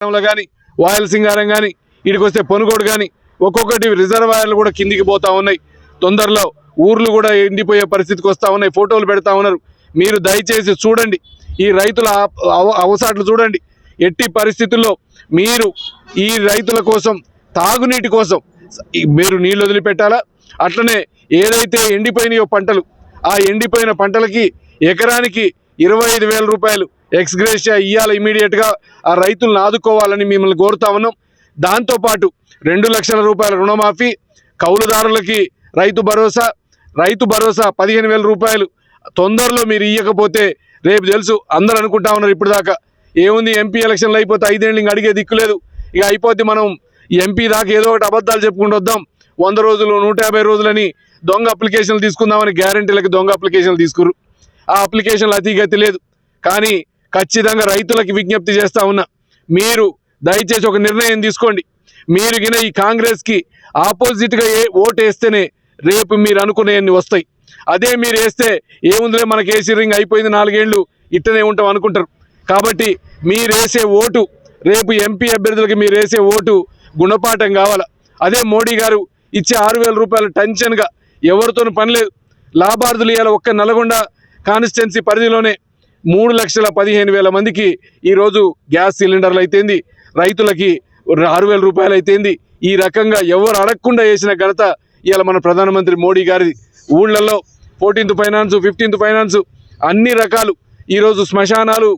సింగారంలో కానీ వాయల సింగారం కానీ ఇడికొస్తే పొనుగోడు కానీ ఒక్కొక్కటి రిజర్వాయర్లు కూడా కిందికి పోతా ఉన్నాయి. తొందరలో ఊర్లు కూడా ఎండిపోయే పరిస్థితికి వస్తూ ఉన్నాయి. ఫోటోలు పెడతా ఉన్నారు. మీరు దయచేసి చూడండి. ఈ రైతుల అవ- అవసాట్లు చూడండి. ఎట్టి పరిస్థితుల్లో మీరు ఈ రైతుల కోసం తాగునీటి కోసం మీరు నీళ్ళు వదిలిపెట్టాలా? అట్లనే ఏదైతే ఎండిపోయినాయో పంటలు ఆ ఎండిపోయిన పంటలకి ఎకరానికి ఇరవై ఐదు వేల రూపాయలు ఎక్స్గ్రేషియా ఇవ్వాలి ఇమీడియట్గా ఆ రైతులను ఆదుకోవాలని మిమ్మల్ని కోరుతా ఉన్నాం. దాంతోపాటు రెండు లక్షల రూపాయల రుణమాఫీ కౌలుదారులకి రైతు భరోసా రైతు భరోసా పదిహేను వేల రూపాయలు తొందరలో మీరు ఇవ్వకపోతే రేపు తెలుసు అందరూ అనుకుంటా ఉన్నారు ఇప్పుడు దాకా ఏముంది ఎంపీ ఎలక్షన్లు అయిపోతే ఐదేళ్ళు ఇంక అడిగే దిక్కులేదు ఇక అయిపోతే మనం ఎంపీ దాకా ఏదో ఒకటి అబద్ధాలు చెప్పుకుంటూ వద్దాం. వంద రోజులు నూట యాభై రోజులని దొంగ అప్లికేషన్లు తీసుకుందామని గ్యారంటీలకు దొంగ అప్లికేషన్లు తీసుకురు. ఆ అప్లికేషన్లు అతిగతి లేదు. కానీ ఖచ్చితంగా రైతులకి విజ్ఞప్తి చేస్తా ఉన్నా మీరు దయచేసి ఒక నిర్ణయం తీసుకోండి. మీరు గిన ఈ కాంగ్రెస్కి ఆపోజిట్గా ఏ ఓటు వేస్తేనే రేపు మీరు అనుకునేవన్నీ వస్తాయి. అదే మీరు వేస్తే ఏముందిలే మనకి ఏసీ రింగ్ అయిపోయింది నాలుగేళ్ళు ఇట్టనే ఉంటాం అనుకుంటారు. కాబట్టి మీరు వేసే ఓటు రేపు ఎంపీ అభ్యర్థులకి మీరు వేసే ఓటు గుణపాఠం కావాలా? అదే మోడీ గారు ఇచ్చే ఆరు వేల రూపాయలు టెన్షన్గా ఎవరితోనూ పని లేదు. లాభార్థులు ఇవాళ ఒక్క నల్గొండ కాన్స్టిట్యున్సీ పరిధిలోనే మూడు లక్షల పదిహేను వేల మందికి ఈరోజు గ్యాస్ సిలిండర్లు అయితేంది రైతులకి ఆరు వేల రూపాయలు అయితేంది. ఈ రకంగా ఎవరు అడగకుండా వేసిన ఘనత ఇవాళ మన ప్రధానమంత్రి మోడీ గారి ఊళ్ళల్లో ఫోర్టీన్త్ ఫైనాన్స్ ఫిఫ్టీన్త్ ఫైనాన్స్ అన్ని రకాలు ఈరోజు శ్మశానాలు